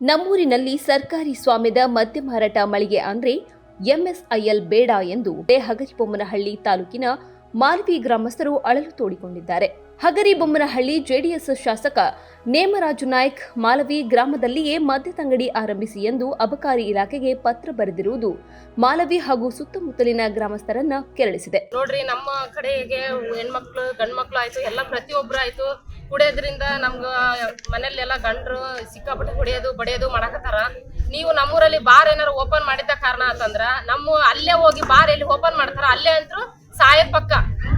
ನಮ್ಮೂರಿನಲ್ಲಿ ಸರ್ಕಾರಿ ಸ್ವಾಮ್ಯದ ಮದ್ಯ ಮಾರಾಟ ಮಳಿಗೆ ಅಂದ್ರೆ ಎಂಎಸ್ಐಎಲ್ ಬೇಡ ಎಂದು ಹಗರಿಬೊಮ್ಮನಹಳ್ಳಿ ತಾಲೂಕಿನ ಮಾಲ್ವಿ ಗ್ರಾಮಸ್ಥರು ಅಳಲು ತೋಡಿಕೊಂಡಿದ್ದಾರೆ. ಹಗರಿಬೊಮ್ಮನಹಳ್ಳಿ ಜೆಡಿಎಸ್ ಶಾಸಕ ನೇಮರಾಜು ನಾಯ್ಕ್ ಮಾಲವಿ ಗ್ರಾಮದಲ್ಲಿಯೇ ಮದ್ಯದಂಗಡಿ ಆರಂಭಿಸಿ ಎಂದು ಅಬಕಾರಿ ಇಲಾಖೆಗೆ ಪತ್ರ ಬರೆದಿರುವುದು ಮಾಲವಿ ಹಾಗೂ ಸುತ್ತಮುತ್ತಲಿನ ಗ್ರಾಮಸ್ಥರನ್ನ ಕೆರಳಿಸಿದೆ. ನೋಡ್ರಿ, ನಮ್ಮ ಕಡೆಗೆ ಹೆಣ್ಮಕ್ಳು, ಗಂಡ್ಮಕ್ಳು ಆಯ್ತು, ಎಲ್ಲ ಪ್ರತಿಯೊಬ್ರು ಆಯ್ತು. ಕುಡಿಯೋದ್ರಿಂದ ನಮ್ಗ ಮನೆಯಲ್ಲೆಲ್ಲ ಗಂಡ್ರು ಸಿಕ್ಕಾಪಟ್ಟೆ ಕುಡಿಯೋದು, ಬಡಿಯೋದು ಮಾಡಕತ್ತಾರ. ನೀವು ನಮ್ಮೂರಲ್ಲಿ ಬಾರ್ ಏನಾರು ಓಪನ್ ಮಾಡಿದ ಕಾರಣ ಅಂತಂದ್ರ, ನಮ್ಮ ಅಲ್ಲೇ ಹೋಗಿ ಬಾರ್ ಎಲ್ಲಿ ಓಪನ್ ಮಾಡ್ತಾರ, ಅಲ್ಲೇ ಅಂತೂ ಸಾಯ ಪಕ್ಕ.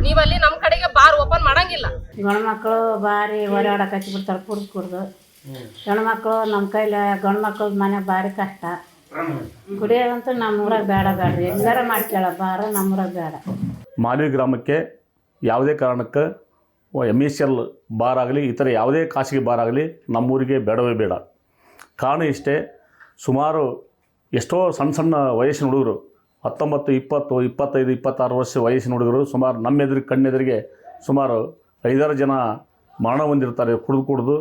ನೀವಲ್ಲಿ ನಮ್ಮ ಕಡೆಗೆ ಬಾರ್ ಓಪನ್ ಮಾಡಂಗಿಲ್ಲ. ಗಂಡ್ಮಕ್ಳು ಭಾರಿ ಓಡಾಡಕ್ಕೆ ಹಚ್ಚಿ ಬಿಡ್ತಾರೆ ಕುಡ್ದು ಕುಡ್ದು ಗಂಡ್ಮಕ್ಳು ನಮ್ಮ ಕೈಲಿ ಗಂಡ್ಮಕ್ಳು ಮನೆ ಭಾರಿ ಕಷ್ಟ. ಕುಡಿಯೋದಂತೂ ನಮ್ಮ ಊರಾಗ ಬೇಡ ಬೇಡ್ರಿ ಎಲ್ಲಾರ ಮಾಡ್ಕೊಳ್ಳ ಬಾರ ನಮ್ಮೂರಾಗ ಬೇಡ. ಮಾಲಿ ಗ್ರಾಮಕ್ಕೆ ಯಾವುದೇ ಕಾರಣಕ್ಕೆ ಎಂ ಎಸ್ ಎಲ್ ಬಾರ್ ಆಗಲಿ ಇತರ ಯಾವುದೇ ಖಾಸಗಿ ಬಾರ್ ಆಗಲಿ ನಮ್ಮೂರಿಗೆ ಬೇಡವೇ ಬೇಡ. ಕಾರಣ ಇಷ್ಟೇ, ಸುಮಾರು ಎಷ್ಟೋ ಸಣ್ಣ ಸಣ್ಣ ವಯಸ್ಸಿನ ಹುಡುಗರು, ಹತ್ತೊಂಬತ್ತು, ಇಪ್ಪತ್ತು, ಇಪ್ಪತ್ತೈದು, ಇಪ್ಪತ್ತಾರು ವರ್ಷ ವಯಸ್ಸಿನ ಹುಡುಗರು ಸುಮಾರು ನಮ್ಮೆದುರಿಗೆ ಕಣ್ಣೆದುರಿಗೆ ಸುಮಾರು ಐದಾರು ಜನ ಮರಣ ಹೊಂದಿರ್ತಾರೆ, ಕುಡಿದು ಕುಡಿದು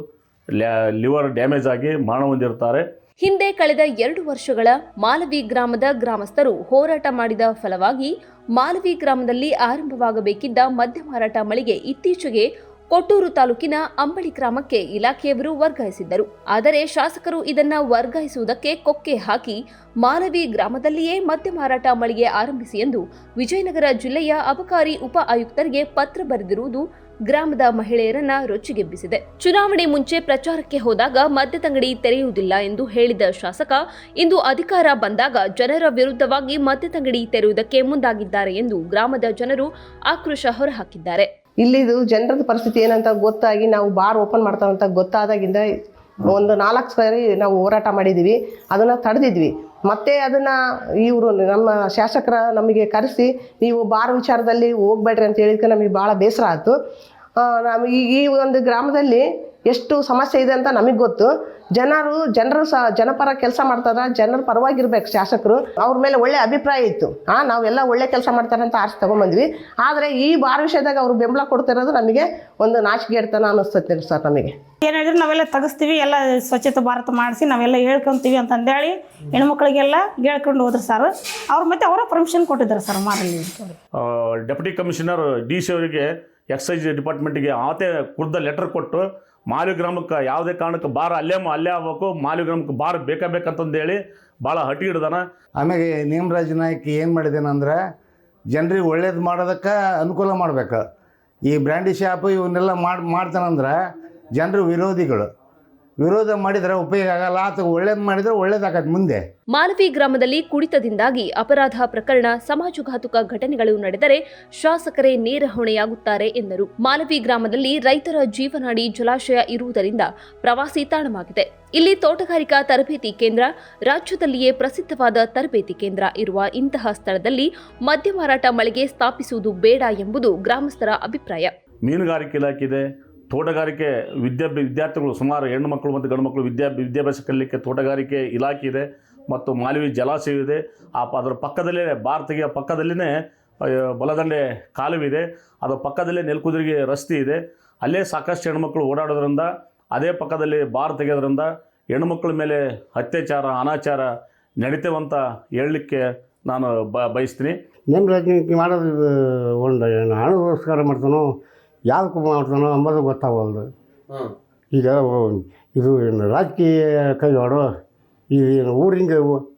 ಲಿವರ್ ಡ್ಯಾಮೇಜ್ ಆಗಿ ಮರಣ ಹೊಂದಿರ್ತಾರೆ. ಹಿಂದೆ ಕಳೆದ ಎರಡು ವರ್ಷಗಳ ಮಾಲವಿ ಗ್ರಾಮದ ಗ್ರಾಮಸ್ಥರು ಹೋರಾಟ ಮಾಡಿದ ಫಲವಾಗಿ ಮಾಲವಿ ಗ್ರಾಮದಲ್ಲಿ ಆರಂಭವಾಗಬೇಕಿದ್ದ ಮದ್ಯ ಮಾರಾಟ ಮಳಿಗೆ ಇತ್ತೀಚೆಗೆ ಕೊಟ್ಟೂರು ತಾಲೂಕಿನ ಅಂಬಳಿ ಗ್ರಾಮಕ್ಕೆ ಇಲಾಖೆಯವರು ವರ್ಗಾಯಿಸಿದ್ದರು. ಆದರೆ ಶಾಸಕರು ಇದನ್ನ ವರ್ಗಾಯಿಸುವುದಕ್ಕೆ ಕೊಕ್ಕೆ ಹಾಕಿ ಮಾಲವಿ ಗ್ರಾಮದಲ್ಲಿಯೇ ಮದ್ಯ ಮಾರಾಟ ಮಳಿಗೆ ಆರಂಭಿಸಿ ಎಂದು ವಿಜಯನಗರ ಜಿಲ್ಲೆಯ ಅಬಕಾರಿ ಉಪ ಆಯುಕ್ತರಿಗೆ ಪತ್ರ ಬರೆದಿರುವುದು ಗ್ರಾಮದ ಮಹಿಳೆಯರನ್ನ ರೊಚ್ಚಿಗೆಬ್ಬಿಸಿದೆ. ಚುನಾವಣೆ ಮುಂಚೆ ಪ್ರಚಾರಕ್ಕೆ ಹೋದಾಗ ಮದ್ಯದಂಗಡಿ ತೆರೆಯುವುದಿಲ್ಲ ಎಂದು ಹೇಳಿದ ಶಾಸಕ, ಇಂದು ಅಧಿಕಾರ ಬಂದಾಗ ಜನರ ವಿರುದ್ಧವಾಗಿ ಮದ್ಯದಂಗಡಿ ತೆರೆಯುವುದಕ್ಕೆ ಮುಂದಾಗಿದ್ದಾರೆ ಎಂದು ಗ್ರಾಮದ ಜನರು ಆಕ್ರೋಶ ಹೊರಹಾಕಿದ್ದಾರೆ. ಇಲ್ಲಿದು ಜನರದ ಪರಿಸ್ಥಿತಿ ಏನಂತ ಗೊತ್ತಾಗಿ ನಾವು ಬಾರ್ ಓಪನ್ ಮಾಡ್ತಾವಂತ ಗೊತ್ತಾದಾಗಿಂದ ಒಂದು ನಾಲ್ಕು ಸಾರಿ ನಾವು ಹೋರಾಟ ಮಾಡಿದ್ದೀವಿ. ಅದನ್ನು ತಡೆದಿದ್ವಿ. ಮತ್ತೆ ಅದನ್ನು ಇವರು ನಮ್ಮ ಶಾಸಕರ ನಮಗೆ ಕರೆಸಿ, ನೀವು ಬಾರ್ ವಿಚಾರದಲ್ಲಿ ಹೋಗ್ಬೇಡ್ರಿ ಅಂತ ಹೇಳಿದ್ಕೆ ನಮಗೆ ಭಾಳ ಬೇಸರ ಆಯಿತು. ನಮಗೆ ಈ ಈ ಒಂದು ಗ್ರಾಮದಲ್ಲಿ ಎಷ್ಟು ಸಮಸ್ಯೆ ಇದೆ ಅಂತ ನಮಗೆ ಗೊತ್ತು. ಜನರು ಜನರು ಸಹ ಜನಪರ ಕೆಲಸ ಮಾಡ್ತಾರೆ ಜನರ ಪರವಾಗಿರ್ಬೇಕು ಶಾಸಕರು. ಅವ್ರ ಮೇಲೆ ಒಳ್ಳೆ ಅಭಿಪ್ರಾಯ ಇತ್ತು. ಹಾಂ ನಾವೆಲ್ಲ ಒಳ್ಳೆ ಕೆಲಸ ಮಾಡ್ತಾರೆ ಅಂತ ಆರಿಸಿ ತೊಗೊಂಬಂದ್ವಿ. ಆದರೆ ಈ ಬಾರ ವಿಷಯದಾಗ ಅವರು ಬೆಂಬಲ ಕೊಡ್ತಿರೋದು ನಮಗೆ ಒಂದು ನಾಚಿಕೆಡ್ತನ ಅನ್ನಿಸ್ತೈತೆ ಸರ್ ನಮಗೆ. ಏನು ಹೇಳಿದ್ರೆ ನಾವೆಲ್ಲ ತೆಗಿಸ್ತೀವಿ ಎಲ್ಲ ಸ್ವಚ್ಛತೆ ಭಾರತ ಮಾಡಿಸಿ ನಾವೆಲ್ಲ ಹೇಳ್ಕೊಂತೀವಿ ಅಂತಂದೇಳಿ ಹೆಣ್ಮಕ್ಳಿಗೆಲ್ಲ ಹೇಳ್ಕೊಂಡು ಹೋದ್ರು ಸರ್. ಅವ್ರು ಮತ್ತೆ ಅವರ ಪರ್ಮಿಷನ್ ಕೊಟ್ಟಿದ್ದಾರೆ ಸರ್ ಮಾರಲ್ಲಿ ಡೆಪ್ಯೂಟಿ ಕಮಿಷನರ್ ಡಿ ಸಿ ಅವರಿಗೆ ಎಕ್ಸೈಸ್ ಡಿಪಾರ್ಟ್ಮೆಂಟಿಗೆ ಆತೆ ಕುಡ್ದ ಲೆಟರ್ ಕೊಟ್ಟು ಮಾಲಿ ಗ್ರಾಮಕ್ಕೆ ಯಾವುದೇ ಕಾರಣಕ್ಕೆ ಬಾರ ಅಲ್ಲೇ ಅಲ್ಲೇ ಆಗ್ಬೇಕು. ಮಾಲಿಗ್ರಾಮಕ್ಕೆ ಬಾರ್ ಬೇಕೇ ಬೇಕಂತಂದೇಳಿ ಭಾಳ ಹಟಿ ಹಿಡ್ದಾನ. ಆಮೇಲೆ ನೇಮರಾಜ್ ನಾಯ್ಕ ಏನು ಮಾಡಿದ್ದೇನೆಂದ್ರೆ ಜನರಿಗೆ ಒಳ್ಳೇದು ಮಾಡೋದಕ್ಕೆ ಅನುಕೂಲ ಮಾಡಬೇಕು. ಈ ಬ್ರ್ಯಾಂಡಿ ಶಾಪ್ ಇವನ್ನೆಲ್ಲ ಮಾಡಿ ಮಾಡ್ತಾನಂದ್ರೆ ಜನರು ವಿರೋಧಿಗಳು. ವಿರೋಧ ಮಾಡಿದರೆ ಉಪಯೋಗ ಆಗಲ್ಲ ಅಥವಾ ಒಳ್ಳೇದು ಮಾಡಿದರೆ ಒಳ್ಳೇದಾಗತ್ತೆ ಮುಂದೆ. ಮಾಲವಿ ಗ್ರಾಮದಲ್ಲಿ ಕುಡಿತದಿಂದಾಗಿ ಅಪರಾಧ ಪ್ರಕರಣ ಸಮಾಜಘಾತುಕ ಘಟನೆಗಳು ನಡೆದರೆ ಶಾಸಕರೇ ನೇರ ಹೊಣೆಯಾಗುತ್ತಾರೆ ಎಂದರು. ಮಾಲವಿ ಗ್ರಾಮದಲ್ಲಿ ರೈತರ ಜೀವನಾಡಿ ಜಲಾಶಯ ಇರುವುದರಿಂದ ಪ್ರವಾಸಿ ತಾಣವಾಗಿದೆ. ಇಲ್ಲಿ ತೋಟಗಾರಿಕಾ ತರಬೇತಿ ಕೇಂದ್ರ ರಾಜ್ಯದಲ್ಲಿಯೇ ಪ್ರಸಿದ್ಧವಾದ ತರಬೇತಿ ಕೇಂದ್ರ ಇರುವ ಇಂತಹ ಸ್ಥಳದಲ್ಲಿ ಮದ್ಯ ಮಾರಾಟ ಮಳಿಗೆ ಸ್ಥಾಪಿಸುವುದು ಬೇಡ ಎಂಬುದು ಗ್ರಾಮಸ್ಥರ ಅಭಿಪ್ರಾಯ. ಮೀನುಗಾರಿಕೆ ಇಲಾಖೆ ಇದೆ ತೋಟಗಾರಿಕೆ ವಿದ್ಯಾ ವಿದ್ಯಾರ್ಥಿಗಳು ಸುಮಾರು ಹೆಣ್ಣು ಮಕ್ಕಳು ಮತ್ತು ಗಂಡು ಮಕ್ಕಳು ವಿದ್ಯಾ, ವಿದ್ಯಾಭ್ಯಾಸ ಕಲಿಯಲಿಕ್ಕೆ ತೋಟಗಾರಿಕೆ ಇಲಾಖೆ ಇದೆ ಮತ್ತು ಮಾಲವಿ ಜಲಾಶಯ ಇದೆ. ಆ ಅದರ ಪಕ್ಕದಲ್ಲೇ ಭಾರತೀಯ ಪಕ್ಕದಲ್ಲೇ ಬಲದಂಡೆ ಕಾಲುವಿದೆ ಅದರ ಪಕ್ಕದಲ್ಲೇ ನೆಲಕುದುರಿಗೆ ರಸ್ತೆ ಇದೆ. ಅಲ್ಲೇ ಸಾಕಷ್ಟು ಹೆಣ್ಮಕ್ಳು ಓಡಾಡೋದ್ರಿಂದ, ಅದೇ ಪಕ್ಕದಲ್ಲಿ ಬಾರ್ ತೆಗೆಯೋದ್ರಿಂದ ಹೆಣ್ಮಕ್ಳ ಮೇಲೆ ಅತ್ಯಾಚಾರ, ಅನಾಚಾರ ನಡೀತೇವಂತ ಹೇಳಲಿಕ್ಕೆ ನಾನು ಬ, ಬಯಸ್ತೀನಿ. ನಿಮ್ಮ ರಾಜಕೀಯ ಮಾಡೋದು ಇದು ಒಂದು ಹಣದೋಸ್ಕರ ಮಾಡ್ತಾನೋ. ಯಾವುದಕ್ಕೂ ಮಾಡ್ತಾನೋ ಅಂಬೋದು ಗೊತ್ತಾಗಲ್ದು. ಈಗ ಇದು ಏನು ರಾಜಕೀಯ ಕೈವಾಡೋ ಈ ಏನು ಊರಿಂದ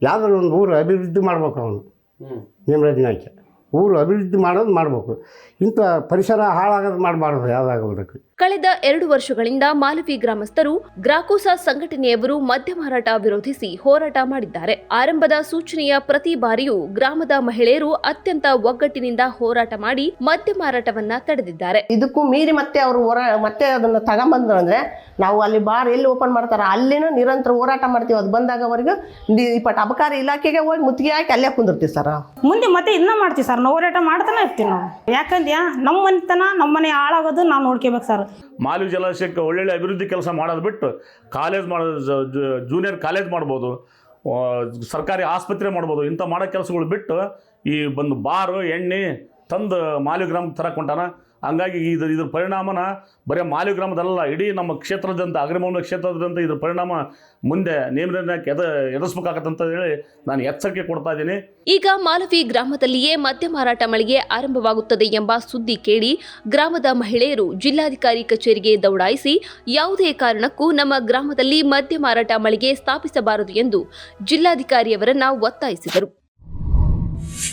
ಯಾವ್ದಾದ್ರು ಒಂದು ಊರು ಅಭಿವೃದ್ಧಿ ಮಾಡ್ಬೇಕು ಅವನು. ನೇಮರಾಜ್ ನಾಯ್ಕ ಊರು ಅಭಿವೃದ್ಧಿ ಮಾಡೋದು ಮಾಡಬೇಕು. ಇಂಥ ಪರಿಸರ ಹಾಳಾಗೋದು ಮಾಡಬಾರ್ದು ಯಾವುದಾಗಲ್ದಕ್ಕೆ ಕಳೆದ ಎರಡು ವರ್ಷಗಳಿಂದ ಮಾಲವಿ ಗ್ರಾಮಸ್ಥರು ಗ್ರಾಕೋಸ ಸಂಘಟನೆಯವರು ಮದ್ಯ ಮಾರಾಟ ವಿರೋಧಿಸಿ ಹೋರಾಟ ಮಾಡಿದ್ದಾರೆ. ಆರಂಭದ ಸೂಚನೆಯ ಪ್ರತಿ ಬಾರಿಯೂ ಗ್ರಾಮದ ಮಹಿಳೆಯರು ಅತ್ಯಂತ ಒಗ್ಗಟ್ಟಿನಿಂದ ಹೋರಾಟ ಮಾಡಿ ಮದ್ಯ ಮಾರಾಟವನ್ನ ತಡೆದಿದ್ದಾರೆ. ಇದಕ್ಕೂ ಮೀರಿ ಮತ್ತೆ ಅವರು ಹೋರಾ ಮತ್ತೆ ಅದನ್ನ ತಗೊಂಬಂದ್ರು ಅಂದ್ರೆ ನಾವು ಅಲ್ಲಿ ಬಾರ್ ಎಲ್ಲಿ ಓಪನ್ ಮಾಡ್ತಾರೆ ಅಲ್ಲಿನೂ ನಿರಂತರ ಹೋರಾಟ ಮಾಡ್ತೀವಿ. ಅದು ಬಂದಾಗ ಬಂದಾಗವರೆಗೂ ಇಪ್ಪಟ್ಟು ಅಬಕಾರಿ ಇಲಾಖೆಗೆ ಹೋಗಿ ಮುತ್ತಿಗೆ ಹಾಕಿ ಅಲ್ಲೇ ಕುಂದಿರ್ತೀವಿ ಸರ್. ಮುಂದೆ ಮತ್ತೆ ಇನ್ನೂ ಮಾಡ್ತೀವಿ ಸರ್. ನಾವು ಹೋರಾಟ ಮಾಡ್ತಾನೆ ಇರ್ತೀವಿ ನಾವು. ಯಾಕಂದ್ಯಾ? ನಮ್ಮ ಮನೆತನ ನಮ್ಮ ಮನೆ ಹಾಳಾಗೋದು ನಾವು ನೋಡ್ಕೋಬೇಕು ಸರ್. ಮಾಲಿವಿ ಜಲಾಶಯಕ್ಕೆ ಒಳ್ಳೊಳ್ಳೆ ಅಭಿವೃದ್ಧಿ ಕೆಲಸ ಮಾಡೋದು ಬಿಟ್ಟು ಕಾಲೇಜ್ ಮಾಡೋ ಜೂನಿಯರ್ ಕಾಲೇಜ್ ಮಾಡ್ಬೋದು. ಸರ್ಕಾರಿ ಆಸ್ಪತ್ರೆ ಮಾಡ್ಬೋದು. ಇಂಥ ಮಾಡೋ ಕೆಲಸಗಳು ಬಿಟ್ಟು ಈ ಬಂದು ಬಾರು, ಎಣ್ಣೆ ತಂದು ಮಾಲಿ ಗ್ರಾಮಕ್ಕೆ ತರಕ್ಕೆ ಹೊಂಟಾನ ಹಂಗಾಗಿ ಇದು ಇದ್ರ ಪರಿಣಾಮನ ಬರೀ ಮಾಲಿ ಗ್ರಾಮದಲ್ಲ ಇಡೀ ನಮ್ಮ ಕ್ಷೇತ್ರದಂತ ಅಗ್ರಿಮೌನ ಕ್ಷೇತ್ರದಂತ ಇದ್ರ ಪರಿಣಾಮ ಮುಂದೆ ನೇಮ ನಿರ್ಣಯಕ್ಕೆ ಎದ, ಎದುರಿಸ್ಬೇಕಾಗತ್ತಂತ ಹೇಳಿ ನಾನು ಎಚ್ಚರಿಕೆ ಕೊಡ್ತಾ ಇದ್ದೀನಿ. ಈಗ ಮಾಲವಿ ಗ್ರಾಮದಲ್ಲಿಯೇ ಮದ್ಯ ಮಾರಾಟ ಮಳಿಗೆ ಆರಂಭವಾಗುತ್ತದೆ ಎಂಬ ಸುದ್ದಿ ಕೇಳಿ ಗ್ರಾಮದ ಮಹಿಳೆಯರು ಜಿಲ್ಲಾಧಿಕಾರಿ ಕಚೇರಿಗೆ ದೌಡಾಯಿಸಿ, ಯಾವುದೇ ಕಾರಣಕ್ಕೂ ನಮ್ಮ ಗ್ರಾಮದಲ್ಲಿ ಮದ್ಯ ಮಾರಾಟ ಮಳಿಗೆ ಸ್ಥಾಪಿಸಬಾರದು ಎಂದು ಜಿಲ್ಲಾಧಿಕಾರಿಯವರನ್ನ ಒತ್ತಾಯಿಸಿದರು.